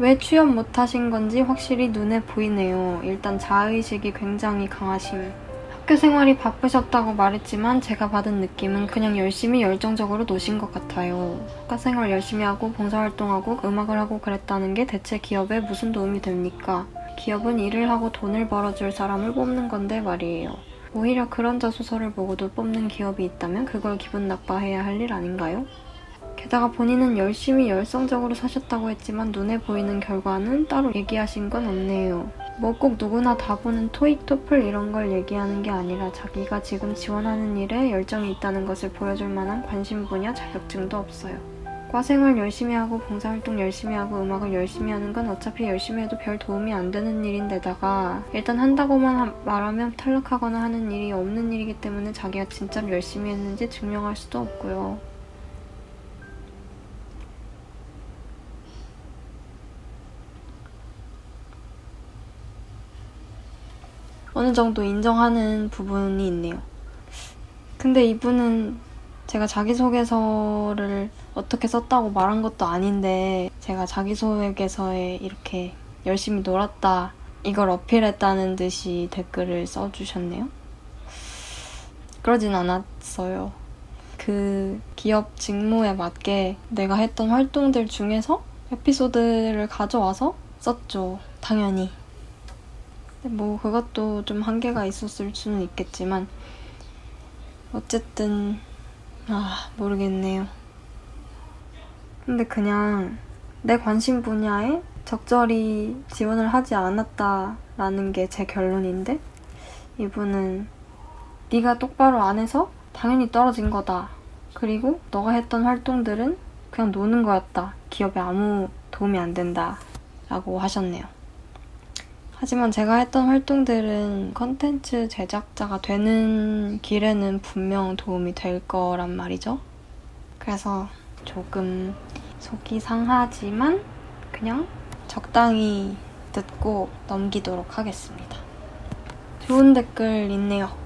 왜 취업 못하신 건지 확실히 눈에 보이네요. 일단 자의식이 굉장히 강하심. 학교 생활이 바쁘셨다고 말했지만 제가 받은 느낌은 그냥 열심히 열정적으로 노신 것 같아요. 학과 생활 열심히 하고 봉사활동하고 음악을 하고 그랬다는 게 대체 기업에 무슨 도움이 됩니까? 기업은 일을 하고 돈을 벌어줄 사람을 뽑는 건데 말이에요. 오히려 그런 자소서를 보고도 뽑는 기업이 있다면 그걸 기분 나빠해야 할 일 아닌가요? 게다가 본인은 열심히 열성적으로 사셨다고 했지만 눈에 보이는 결과는 따로 얘기하신 건 없네요. 뭐 꼭 누구나 다 보는 토익, 토플 이런 걸 얘기하는 게 아니라 자기가 지금 지원하는 일에 열정이 있다는 것을 보여줄 만한 관심 분야 자격증도 없어요. 과생활 열심히 하고 봉사활동 열심히 하고 음악을 열심히 하는 건 어차피 열심히 해도 별 도움이 안 되는 일인데다가 일단 한다고만 하- 말하면 탈락하거나 하는 일이 없는 일이기 때문에 자기가 진짜로 열심히 했는지 증명할 수도 없고요. 어느 정도 인정하는 부분이 있네요. 근데 이분은 제가 자기소개서를 어떻게 썼다고 말한 것도 아닌데 제가 자기소개서에 이렇게 열심히 놀았다 이걸 어필했다는 듯이 댓글을 써주셨네요. 그러진 않았어요. 그 기업 직무에 맞게 내가 했던 활동들 중에서 에피소드를 가져와서 썼죠. 당연히. 뭐 그것도 좀 한계가 있었을 수는 있겠지만 어쨌든 아 모르겠네요. 근데 그냥 내 관심 분야에 적절히 지원을 하지 않았다라는 게 제 결론인데 이분은 네가 똑바로 안 해서 당연히 떨어진 거다. 그리고 너가 했던 활동들은 그냥 노는 거였다. 기업에 아무 도움이 안 된다. 라고 하셨네요. 하지만 제가 했던 활동들은 컨텐츠 제작자가 되는 길에는 분명 도움이 될 거란 말이죠. 그래서 조금 속이 상하지만 그냥 적당히 듣고 넘기도록 하겠습니다. 좋은 댓글 있네요.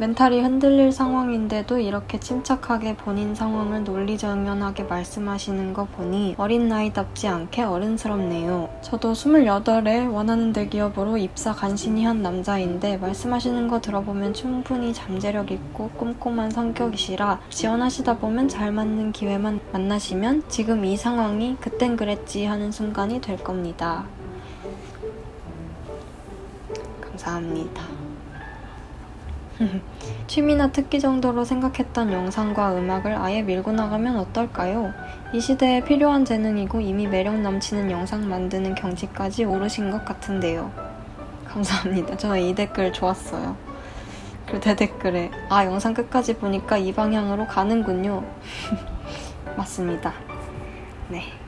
멘탈이 흔들릴 상황인데도 이렇게 침착하게 본인 상황을 논리정연하게 말씀하시는 거 보니 어린 나이답지 않게 어른스럽네요. 저도 28에 원하는 대기업으로 입사 간신히 한 남자인데 말씀하시는 거 들어보면 충분히 잠재력 있고 꼼꼼한 성격이시라 지원하시다 보면 잘 맞는 기회만 만나시면 지금 이 상황이 그땐 그랬지 하는 순간이 될 겁니다. 감사합니다. 취미나 특기 정도로 생각했던 영상과 음악을 아예 밀고 나가면 어떨까요? 이 시대에 필요한 재능이고 이미 매력 넘치는 영상 만드는 경지까지 오르신 것 같은데요. 감사합니다. 저는 이 댓글 좋았어요. 그리고 대댓글에 아 영상 끝까지 보니까 이 방향으로 가는군요. 맞습니다. 네.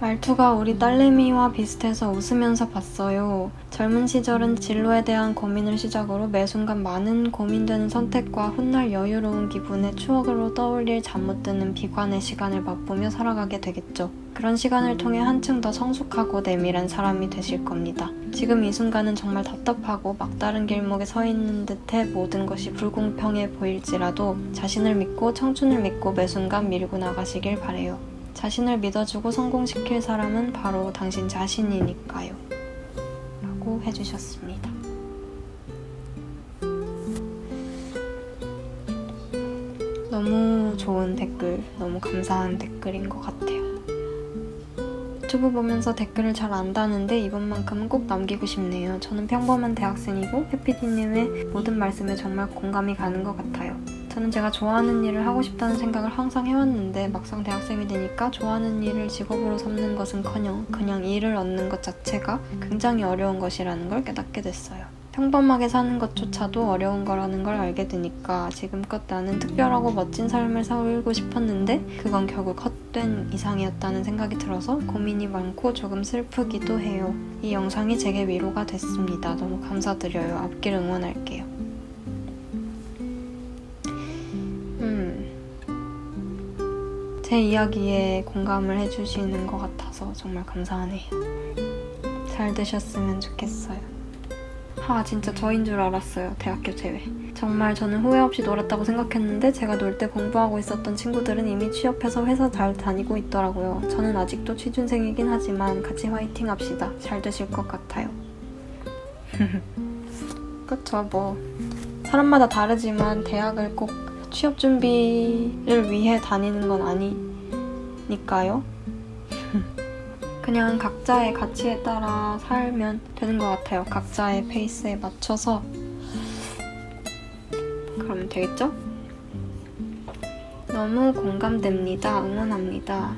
말투가 우리 딸내미와 비슷해서 웃으면서 봤어요. 젊은 시절은 진로에 대한 고민을 시작으로 매 순간 많은 고민되는 선택과 훗날 여유로운 기분의 추억으로 떠올릴 잠 못 드는 비관의 시간을 맛보며 살아가게 되겠죠. 그런 시간을 통해 한층 더 성숙하고 내밀한 사람이 되실 겁니다. 지금 이 순간은 정말 답답하고 막다른 길목에 서 있는 듯해 모든 것이 불공평해 보일지라도 자신을 믿고 청춘을 믿고 매 순간 밀고 나가시길 바래요. 자신을 믿어주고 성공시킬 사람은 바로 당신 자신이니까요. 라고 해주셨습니다. 너무 좋은 댓글, 너무 감사한 댓글인 것 같아요. 유튜브 보면서 댓글을 잘 안 다는데 이번만큼은 꼭 남기고 싶네요. 저는 평범한 대학생이고 해피디님의 모든 말씀에 정말 공감이 가는 것 같아요. 저는 제가 좋아하는 일을 하고 싶다는 생각을 항상 해왔는데 막상 대학생이 되니까 좋아하는 일을 직업으로 삼는 것은커녕 그냥 일을 얻는 것 자체가 굉장히 어려운 것이라는 걸 깨닫게 됐어요. 평범하게 사는 것조차도 어려운 거라는 걸 알게 되니까 지금껏 나는 특별하고 멋진 삶을 살고 싶었는데 그건 결국 헛된 이상이었다는 생각이 들어서 고민이 많고 조금 슬프기도 해요. 이 영상이 제게 위로가 됐습니다. 너무 감사드려요. 앞길 응원할게요. 제 이야기에 공감을 해주시는 것 같아서 정말 감사하네요. 잘 되셨으면 좋겠어요. 하 진짜 저인 줄 알았어요 대학교 제외 정말 저는 후회 없이 놀았다고 생각했는데 제가 놀 때 공부하고 있었던 친구들은 이미 취업해서 회사 잘 다니고 있더라고요. 저는 아직도 취준생이긴 하지만 같이 화이팅 합시다. 잘 되실 것 같아요. 그쵸 뭐. 사람마다 다르지만 대학을 꼭 취업 준비를 위해 다니는 건 아니니까요 그냥 각자의 가치에 따라 살면 되는 것 같아요. 각자의 페이스에 맞춰서 그러면 되겠죠? 너무 공감됩니다. 응원합니다.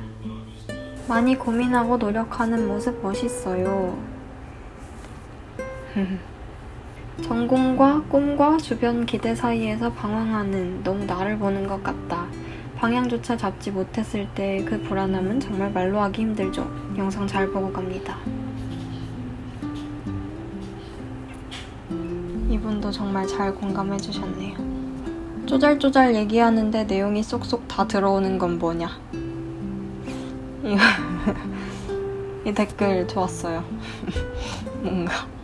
많이 고민하고 노력하는 모습 멋있어요. 전공과 꿈과 주변 기대 사이에서 방황하는 너무 나를 보는 것 같다. 방향조차 잡지 못했을 때 그 불안함은 정말 말로 하기 힘들죠. 영상 잘 보고 갑니다. 이분도 정말 잘 공감해 주셨네요. 쪼잘쪼잘 얘기하는데 내용이 쏙쏙 다 들어오는 건 뭐냐? 이, 이 댓글 좋았어요. 뭔가.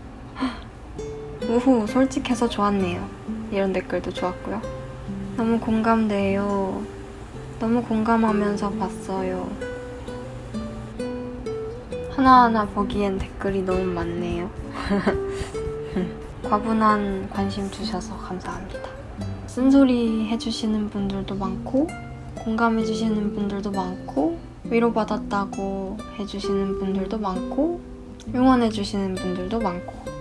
우후, 솔직해서 좋았네요. 이런 댓글도 좋았고요. 너무 공감돼요. 너무 공감하면서 봤어요. 하나하나 보기엔 댓글이 너무 많네요. 과분한 관심 주셔서 감사합니다. 쓴소리 해주시는 분들도 많고, 공감해주시는 분들도 많고, 위로받았다고 해주시는 분들도 많고, 응원해주시는 분들도 많고.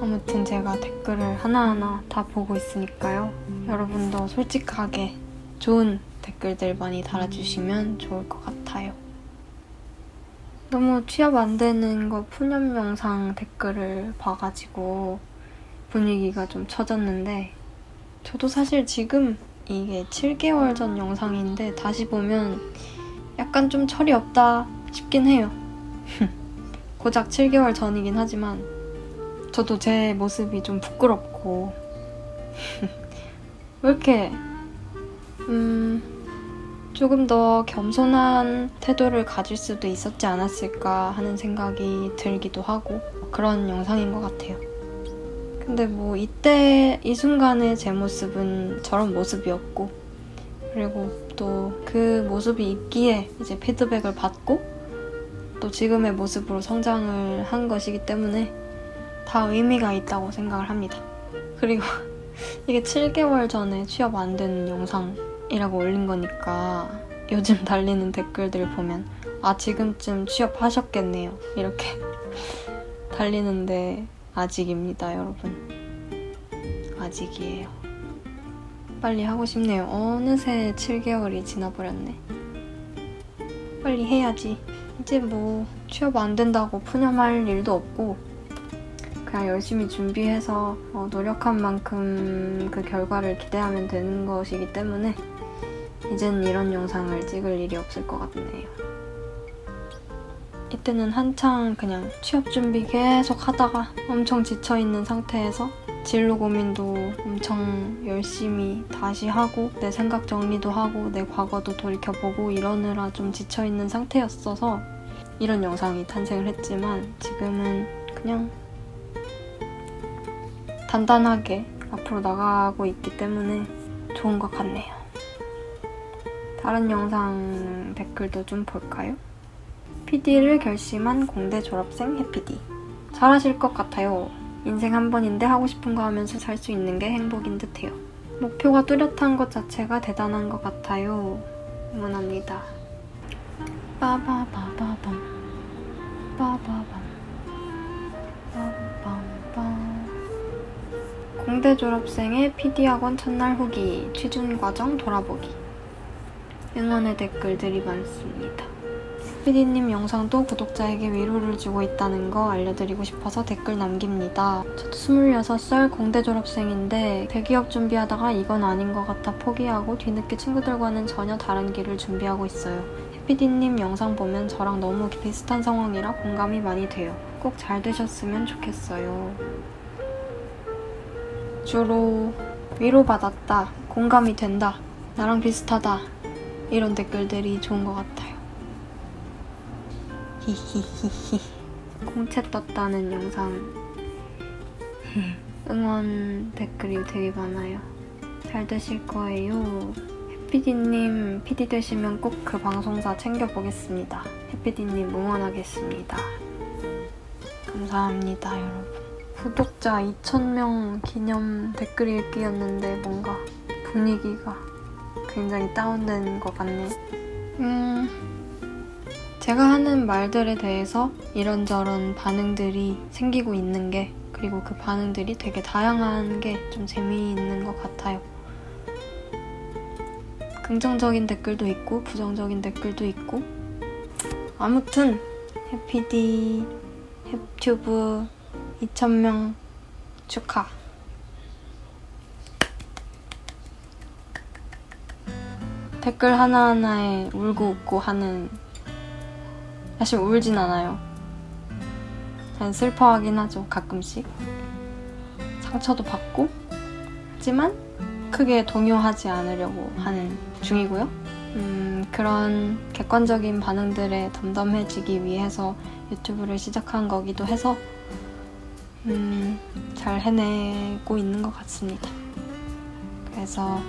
아무튼 제가 댓글을 하나하나 다 보고 있으니까요. 여러분도 솔직하게 좋은 댓글들 많이 달아주시면 좋을 것 같아요. 너무 취업 안 되는 거 푸념 영상 댓글을 봐가지고 분위기가 좀 처졌는데 저도 사실 지금 이게 7개월 전 영상인데 다시 보면 약간 좀 철이 없다 싶긴 해요. 고작 7개월 전이긴 하지만 저도 제 모습이 좀 부끄럽고 왜 이렇게 음 조금 더 겸손한 태도를 가질 수도 있었지 않았을까 하는 생각이 들기도 하고 그런 영상인 것 같아요. 근데 뭐 이때 이 순간의 제 모습은 저런 모습이었고 그리고 또 그 모습이 있기에 이제 피드백을 받고 또 지금의 모습으로 성장을 한 것이기 때문에 다 의미가 있다고 생각을 합니다. 그리고 이게 7개월 전에 취업 안 된 영상이라고 올린 거니까 요즘 달리는 댓글들 보면 아 지금쯤 취업하셨겠네요. 이렇게 달리는데 아직입니다 여러분. 아직이에요. 빨리 하고 싶네요. 어느새 7개월이 지나버렸네. 빨리 해야지. 이제 뭐 취업 안 된다고 푸념할 일도 없고 그냥 열심히 준비해서 어, 노력한 만큼 그 결과를 기대하면 되는 것이기 때문에 이젠 이런 영상을 찍을 일이 없을 것 같네요. 이때는 한창 그냥 취업 준비 계속 하다가 엄청 지쳐있는 상태에서 진로 고민도 엄청 열심히 다시 하고 내 생각 정리도 하고 내 과거도 돌이켜보고 이러느라 좀 지쳐있는 상태였어서 이런 영상이 탄생을 했지만 지금은 그냥 단단하게 앞으로 나가고 있기 때문에 좋은 것 같네요. 다른 영상 댓글도 좀 볼까요? PD를 결심한 공대 졸업생 해피디. 잘하실 것 같아요. 인생 한 번인데 하고 싶은 거 하면서 살 수 있는 게 행복인 듯해요. 목표가 뚜렷한 것 자체가 대단한 것 같아요. 응원합니다. 빠바바바밤. 빠바밤. 공대 졸업생의 PD학원 첫날 후기, 취준 과정 돌아보기. 응원의 댓글들이 많습니다. PD님 영상도 구독자에게 위로를 주고 있다는 거 알려드리고 싶어서 댓글 남깁니다. 저도 26살 공대 졸업생인데 대기업 준비하다가 이건 아닌 것 같아 포기하고 뒤늦게 친구들과는 전혀 다른 길을 준비하고 있어요. 해피디님 영상 보면 저랑 너무 비슷한 상황이라 공감이 많이 돼요. 꼭 잘 되셨으면 좋겠어요. 주로 위로받았다, 공감이 된다, 나랑 비슷하다 이런 댓글들이 좋은 것 같아요. 히히히히 공채 떴다는 영상 응원 댓글이 되게 많아요. 잘 되실 거예요. 해피디님 PD 되시면 꼭 그 방송사 챙겨보겠습니다. 해피디님 응원하겠습니다. 감사합니다, 여러분. 구독자 2,000명 기념 댓글 읽기였는데 뭔가 분위기가 굉장히 다운된 것 같네요. 음, 제가 하는 말들에 대해서 이런저런 반응들이 생기고 있는 게 그리고 그 반응들이 되게 다양한 게 좀 재미있는 것 같아요. 긍정적인 댓글도 있고 부정적인 댓글도 있고 아무튼 해피디 햅튜브 2,000명 축하. 댓글 하나하나에 울고 웃고 하는 사실 울진 않아요. 그냥 슬퍼하긴 하죠 가끔씩. 상처도 받고. 하지만 크게 동요하지 않으려고 하는 중이고요. 음, 그런 객관적인 반응들에 덤덤해지기 위해서 유튜브를 시작한 거기도 해서 음, 잘 해내고 있는 것 같습니다. 그래서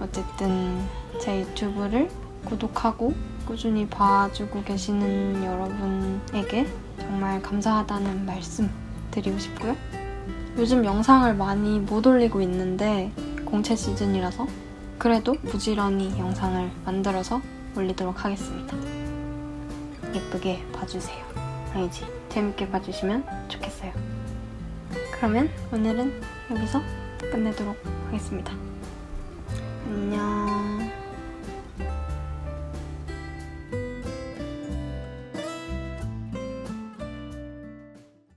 어쨌든 제 유튜브를 구독하고 꾸준히 봐주고 계시는 여러분에게 정말 감사하다는 말씀 드리고 싶고요. 요즘 영상을 많이 못 올리고 있는데 공채 시즌이라서 그래도 부지런히 영상을 만들어서 올리도록 하겠습니다. 예쁘게 봐주세요. 알지? 재밌게 봐주시면 좋겠어요. 그러면 오늘은 여기서 끝내도록 하겠습니다. 안녕.